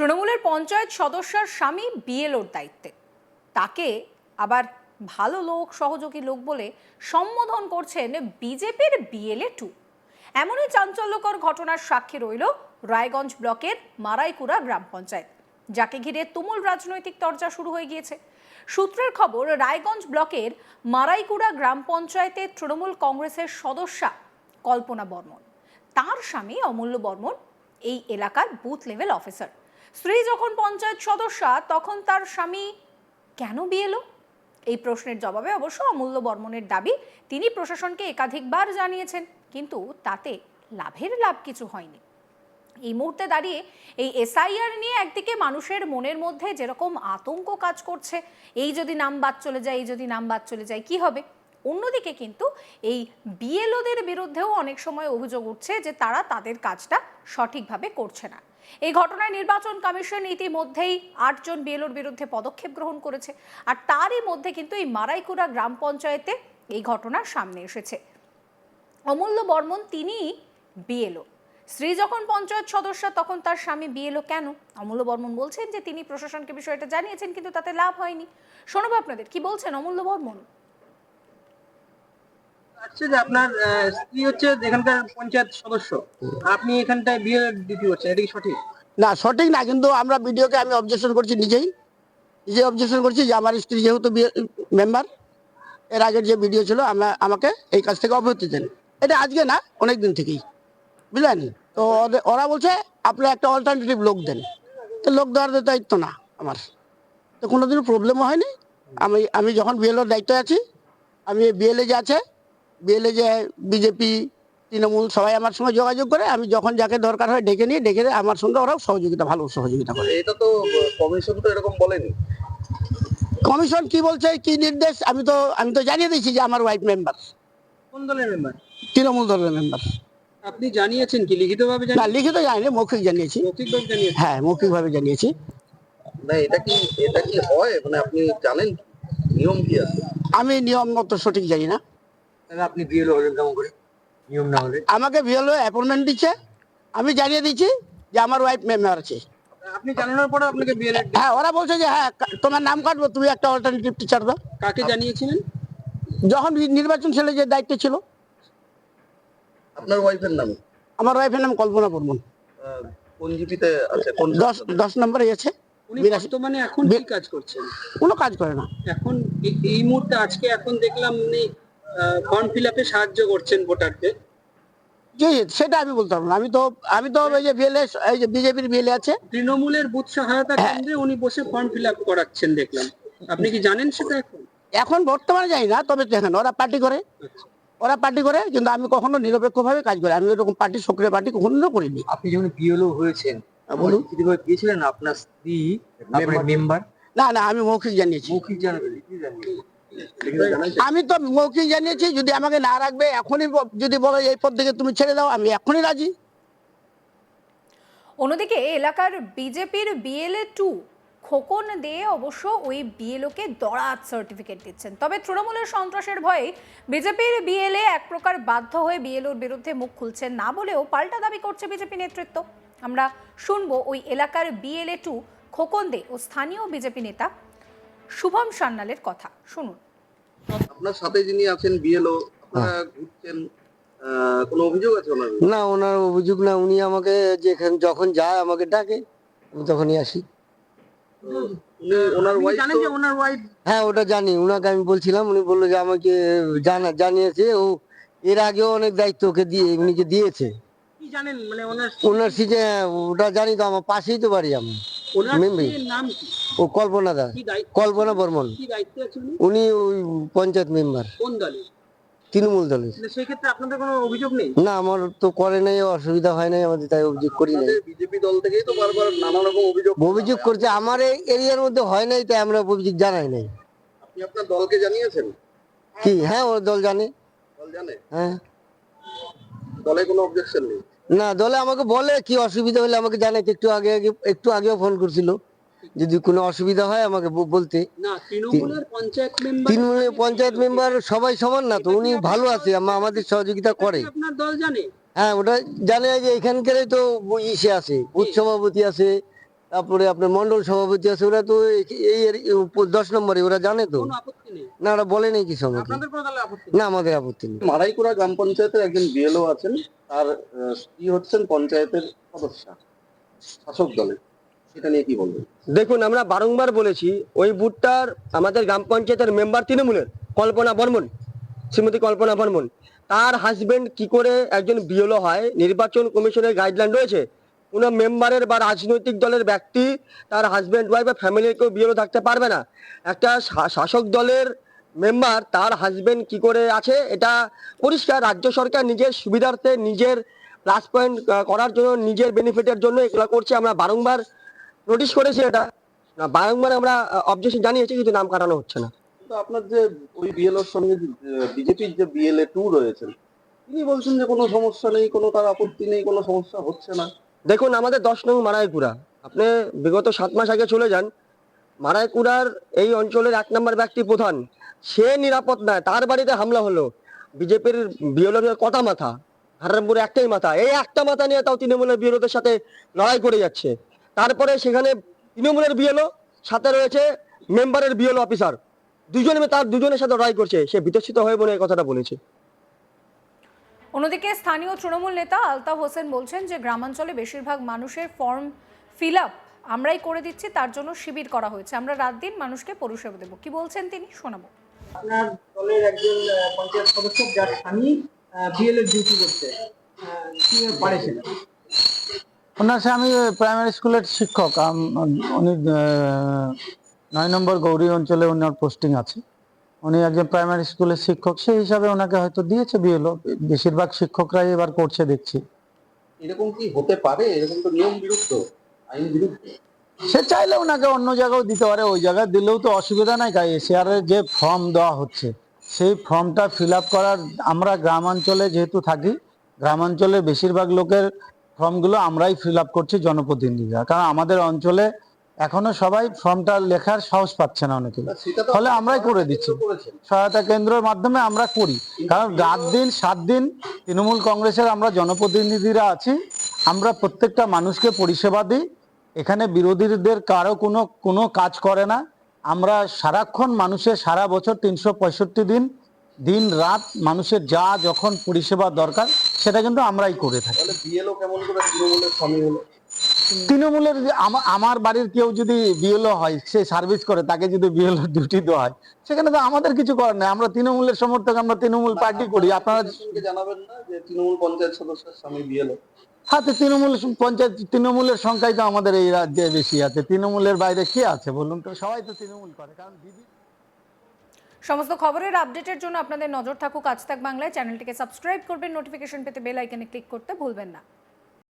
তৃণমূলের পঞ্চায়েত সদস্যার স্বামী বিএলওর দায়িত্বে। তাকে আবার ভালো লোক, সহযোগী লোক বলে সম্বোধন করছেন বিজেপির বিএলএ টু। এমনই চাঞ্চল্যকর ঘটনার সাক্ষী রইল রায়গঞ্জ ব্লকের মারাইকুড়া গ্রাম পঞ্চায়েত, যাকে ঘিরে তুমুল রাজনৈতিক চর্চা শুরু হয়ে গিয়েছে। সূত্রের খবর, রায়গঞ্জ ব্লকের মারাইকুড়া গ্রাম পঞ্চায়েতের তৃণমূল কংগ্রেসের সদস্যা কল্পনা বর্মন। তার স্বামী অমূল্য বর্মন এই এলাকার বুথ লেভেল অফিসার স্ত্রী যখন পঞ্চায়েত সদস্যা, তখন তার স্বামী কেন বিয়েলো এই প্রশ্নের জবাবে অবশ্য অমূল্য বর্মনের দাবি তিনি প্রশাসনকে একাধিকবার জানিয়েছেন, কিন্তু তাতে লাভের লাভ কিছু হয়নি। এই মুহূর্তে দাঁড়িয়ে এই এসআইআর নিয়ে একদিকে মানুষের মনের মধ্যে যেরকম আতঙ্ক কাজ করছে, এই যদি নাম বাদ চলে যায়, এই যদি নাম বাদ চলে যায়, কি হবে? অন্যদিকে কিন্তু এই বিএলওদের বিরুদ্ধেও অনেক সময় অভিযোগ উঠছে যে তারা তাদের কাজটা সঠিকভাবে করছে না। এই ঘটনায় নির্বাচন কমিশন ইতিমধ্যেই আটজন বিএলওর বিরুদ্ধে পদক্ষেপ গ্রহণ করেছে। আর তারই মধ্যে কিন্তু এই মারাইকুড়া গ্রাম পঞ্চায়েতে এই ঘটনা সামনে এসেছে। অমূল্য বর্মন তিনি বিএলও। স্ত্রী যখন পঞ্চায়েত সদস্য, তখন তার স্বামী বিএলও কেন? অমূল্য বর্মন বলছেন যে তিনি প্রশাসনকে বিষয়টা জানিয়েছেন, কিন্তু তাতে লাভ হয়নি। শোনবো আপনাদের কি বলছেন অমূল্য বর্মন? আচ্ছা যে আপনার স্ত্রী হচ্ছে এখানকার পঞ্চায়েত সদস্য। আপনি এখানটায় বিয়ে ডিউটি করছেন এটা কি সঠিক? না সঠিক না, কিন্তু আমরা ভিডিওকে আমি অবজেকশন করছি নিজেই। নিজে অবজেকশন করছি যে আমার স্ত্রী যেহেতু মেম্বার এর আগের যে ভিডিও ছিল, আমরা, আমাকে এই কাজ থেকে অব্যাহতি দেন। এটা আজকে না অনেক দিন থেকেই। বুঝলেন? তো ওরা বলছে আপনি একটা অল্টারনেটিভ লোক দেন। তো লোক দেওয়ার দায়িত্ব না আমার। তো কোনোদিনও প্রবলেমও হয়নি। আমি আমি যখন বিএলওর দায়িত্বে আছি, আমি বিএলএ যে আছে বিএলএ যে বিজেপি তৃণমূল সবাই আমার সঙ্গে যোগাযোগ করে আমি যখন যাকে দরকার হয় ডেকে নিয়ে ডেকে আমার সঙ্গে ওরাও সহযোগিতা ভালো সহযোগিতা করে। এটা তো কমিশন তো এরকম বলেনি। কমিশন কি বলছে কি নির্দেশ আমি তো আমি তো জানিয়ে দিয়েছি যে আমার ওয়াইফ মেম্বার কোন দলের মেম্বার তৃণমূল দলের মেম্বার আপনি জানিয়েছেন কি লিখিতভাবে না লিখিত জানিনি মৌখিক জানিয়েছি। মৌখিকভাবে জানিয়েছেন? হ্যাঁ মৌখিকভাবে জানিয়েছি। না এটা কি এটা কি হয়? মানে আপনি জানেন নিয়ম কি আছে? আমি নিয়ম মতো সঠিক জানি না। তাহলে আপনি বিয়ে হলেন কেমন করে? নিয়ম না হলে? আমাকে ভিএলও অ্যাপয়েন্টমেন্ট দিচ্ছে আমি জানিয়ে দিচ্ছি যে আমার ওয়াইফ মেম্বার আছে। আপনি জানানোর পরে আপনাকে বিয়ে হ্যাঁ ওরা বলছে যে হ্যাঁ তোমার নাম কাটবো তুমি একটা অল্টারনেটিভ টিচার দাও। কাকে জানিয়েছিলেন? যখন নির্বাচন ছেলে যে দায়িত্ব ছিল। আপনার ওয়াইফের নাম? আমার ওয়াইফের নাম কল্পনা বর্মন। কোন জিপিতে আছে? কোন দশ দশ নম্বরে আছে। উনি। বর্তমানে এখন কি কাজ করছেন? কোনো কাজ করে না। এখন এই মুহূর্তে আজকে এখন দেখলাম উনি ফর্ম ফিল আপে সাহায্য করছেন ভোটারদের জি সেটা আমি বলতে পারব না। আমি তো আমি তো এই যে বিএলএ এই যে বিজেপির বিএলএ আছে। তৃণমূলের বুথ সহায়তা হ্যাঁ। কেন্দ্রে উনি বসে ফর্ম ফিল আপ করাচ্ছেন দেখলাম। আপনি কি জানেন সেটা এখন? এখন বর্তমানে যাই না তবে দেখেন ওরা পার্টি করে। ওরা পার্টি করে কিন্তু আমি কখনো নিরপেক্ষভাবে কাজ করি আমি এরকম পার্টি সক্রিয় পার্টি কখনো করিনি। আপনি যখন বিএলও হয়েছেন বলুন। কীভাবে গিয়েছিলেন আপনার স্ত্রী আপনার মেম্বার? না না আমি মৌখিক জানিয়েছি। মৌখিক জানাবেন আমি তো মৌখিক জানিয়েছি, যদি আমাকে না রাখবে, এখনই যদি বলে এই পদ থেকে তুমি ছেড়ে দাও, আমি এখনই রাজি। অন্যদিকে এলাকার বিজেপির বিএলএ টু, খোকন দে অবশ্য ওই বিএলওকে দড়াত সার্টিফিকেট দিচ্ছেন। তবে তৃণমূলের সন্ত্রাসের ভয়ে বিজেপির বিএলএ এক প্রকার বাধ্য হয়ে বিএলওর বিরুদ্ধে মুখ খুলছেন না বলেও পাল্টা দাবি করছে বিজেপি নেতৃত্ব। আমরা শুনব ওই এলাকার বিএলএ টু, খোকন দে ও স্থানীয় বিজেপি নেতা শুভম সান্যালের কথা। শুনুন। আপনার সাথে যিনি আছেন বিএলও আপনারা ঘুরছেন কোনো অভিযোগ আছে ওনার না ওনার অভিযোগ না উনি আমাকে যেখানে যখন যায় আমাকে ডাকে আমি তখনই আসি। উনি ওনার আপনি ওয়াইফ জানেন যে ওনার ওয়াইফ হ্যাঁ ওটা জানি। ওনাকে আমি বলছিলাম উনি বলল যে আমাকে জানা জানিয়েছে ও এর আগেও অনেক দায়িত্ব ওকে দিয়ে উনিকে দিয়েছে। কি জানেন? মানে ওনার ওনার সিটে ওটা জানি তো আমার পাশেই তো বাড়ি আমি। নাম কি? ও কল্পনা দা কল্পনা বর্মন। উনি? ওই পঞ্চায়েত মেম্বার। কোন দলে? তৃণমূল দলের সেক্ষেত্রে আপনাদের কোনো অভিযোগ নেই? না আমার তো করে নাই অসুবিধা হয় নাই আমাদের তাই অভিযোগ করি নাই। বিজেপি দল থেকেই তো বারবার নানা রকম অভিযোগ অভিযোগ করছে আমার এই এরিয়ার মধ্যে হয় নাই তাই আমরা অভিযোগ জানাই নাই। আপনি আপনার দলকে জানিয়েছেন? কি? হ্যাঁ ওর দল জানে। দল জানে? হ্যাঁ। দলে কোনো অবজেকশন নেই? না দলে আমাকে বলে কি অসুবিধা হলে আমাকে জানাইতে একটু আগে আগে একটু আগেও ফোন করছিল। যদি কোনো অসুবিধা হয় আমাকে বলতে। তৃণমূলের পঞ্চায়েত মেম্বার তৃণমূলের পঞ্চায়েত মেম্বার সবাই সমান না তো উনি ভালো আছে আমাদের সহযোগিতা করে। আপনার দল জানে? হ্যাঁ ওটা জানে যে এখানকারই তো ইসে আছে বুথ সভাপতি আছে তারপরে আপনার মন্ডল সভাপতি আছে ওরা তো এই- দশ নম্বরে ওরা জানে তো। কোনো আপত্তি নেই? না ওরা বলে নেই কিছু আমাকে। আপনাদের কোনো তাহলে আপত্তি নেই? না আমাদের আপত্তি নেই। মারাইকুড়া গ্রাম পঞ্চায়েতের একজন বিএলও আছেন তার আহ, স্ত্রী হচ্ছেন পঞ্চায়েতের সদস্য শাসক দলের। সেটা নিয়ে কি বলবেন? দেখুন, আমরা বারংবার বলেছি, ওই বুথটার আমাদের গ্রাম পঞ্চায়েতের মেম্বার তৃণমূলের, কল্পনা বর্মন, শ্রীমতী কল্পনা বর্মন। তার হাজবেন্ড কি করে একজন বিএলও হয়, নির্বাচন কমিশনের গাইডলাইন রয়েছে, কোনো মেম্বারের বা রাজনৈতিক দলের ব্যক্তি তার হাজবেন্ড ওয়াইফ বা ফ্যামিলির কেউ বিএলও থাকতে পারবে না। একটা শাসক দলের মেম্বার তার হাজবেন্ড কি করে আছে, এটা পরিষ্কার, রাজ্য সরকার নিজের সুবিধার্থে নিজের প্লাস পয়েন্ট করার জন্য, নিজের বেনিফিটের জন্য এগুলো করছে। আমরা বারংবার নোটিশ করেছি এটা। বারংবার আমরা অবজেকশন জানিয়েছি কিন্তু নাম কাটানো হচ্ছে না। আপনার যে ওই বিএলওর সঙ্গে বিজেপির যে বিএলএ টু রয়েছেন তিনি বলছেন যে কোনো সমস্যা নেই কোনো তার আপত্তি নেই কোনো সমস্যা হচ্ছে না। দেখুন আমাদের দশ নং মারাইকুড়া। আপনি বিগত সাত মাস আগে চলে যান মারাইকুড়ার এই অঞ্চলের এক নম্বর ব্যক্তি প্রধান সে নিরাপদ নয় তার বাড়িতে হামলা হলো। বিজেপির বিএলওর কটা মাথা? হারানপুরে একটাই মাথা। এই একটা মাথা নিয়ে তাও তৃণমূলের বিএলওদের সাথে লড়াই করে যাচ্ছে। তারপরে সেখানে তৃণমূলের বিএলও সাথে রয়েছে মেম্বারের বিএলও অফিসার। দুজনে তার দুজনের সাথে লড়াই করছে সে বিতর্কিত হয়ে বলে কথাটা বলেছে। অন্যদিকে স্থানীয় তৃণমূল নেতা আলতাফ হোসেন বলছেন যে গ্রামাঞ্চলে বেশিরভাগ মানুষের ফর্ম ফিল আপ আমরাই করে দিচ্ছি তার জন্য শিবির করা হয়েছে। আমরা রাত দিন মানুষকে পরিষেবা দেবো। কি বলছেন তিনি? শোনাবো। আপনার দলের একজন পঞ্চায়েত সদস্য যার স্বামী বিএলএ ডিউটি করছে পারে সেটা? ওনার স্বামী প্রাইমারি স্কুলের শিক্ষক উনি নয় নম্বর গৌরী অঞ্চলে ওনার পোস্টিং আছে। উনি একজন প্রাইমারি স্কুলের শিক্ষক সেই হিসাবে ওনাকে হয়তো দিয়েছে বিএলও বেশিরভাগ শিক্ষকরাই এবার করছে দেখছি। এরকম কি হতে পারে? এরকম তো নিয়ম বিরুদ্ধ আইন বিরুদ্ধ। সে চাইলে ওনাকে অন্য জায়গাও দিতে পারে ওই জায়গায় দিলেও তো অসুবিধা নাই কাই এসিআরের যে ফর্ম দেওয়া হচ্ছে সেই ফর্মটা ফিল আপ করার আমরা গ্রামাঞ্চলে যেহেতু থাকি গ্রামাঞ্চলের বেশিরভাগ লোকের ফর্মগুলো আমরাই ফিল আপ করছি জনপ্রতিনিধিরা। কারণ আমাদের অঞ্চলে এখনও সবাই ফর্মটা লেখার সাহস পাচ্ছে না অনেকে ফলে আমরাই করে দিচ্ছি। সহায়তা কেন্দ্রের মাধ্যমে আমরা করি। কারণ রাত দিন সাত দিন তৃণমূল কংগ্রেসের আমরা জনপ্রতিনিধিরা আছি। আমরা প্রত্যেকটা মানুষকে পরিষেবা দিই। এখানে বিরোধীদের কারও কোনো কোনো কাজ করে না। আমরা সারাক্ষণ মানুষের সারা বছর তিনশো পঁয়ষট্টি দিন দিন রাত মানুষের যা যখন পরিষেবা দরকার সেটা কিন্তু আমরাই করে থাকি। তৃণমূলের আমার বাড়ির কেউ যদি বিএলও হয় সে সার্ভিস করে তাকে যদি বিএলও ডিউটি দেওয়া হয় সেখানে তো আমাদের কিছু করার নেই। আমরা তৃণমূলের সমর্থক আমরা তৃণমূল পার্টি করি। আপনারা জানাবেন না যে তৃণমূল পঞ্চায়েত সদস্যের স্বামী বিএলও হাতে তৃণমূল পঞ্চায়েত তৃণমূলের সংখ্যাই তো আমাদের এই রাজ্যে বেশি আছে। তৃণমূলের বাইরে কে আছে বলুন তো? সবাই তো তৃণমূল করে কারণ দিদি সমস্ত খবরের আপডেটের জন্য আপনাদের নজর থাকুক আজ তাক বাংলায়। চ্যানেলটিকে সাবস্ক্রাইব করবেন, নোটিফিকেশন পেতে বেল আইকনে ক্লিক করতে ভুলবেন না।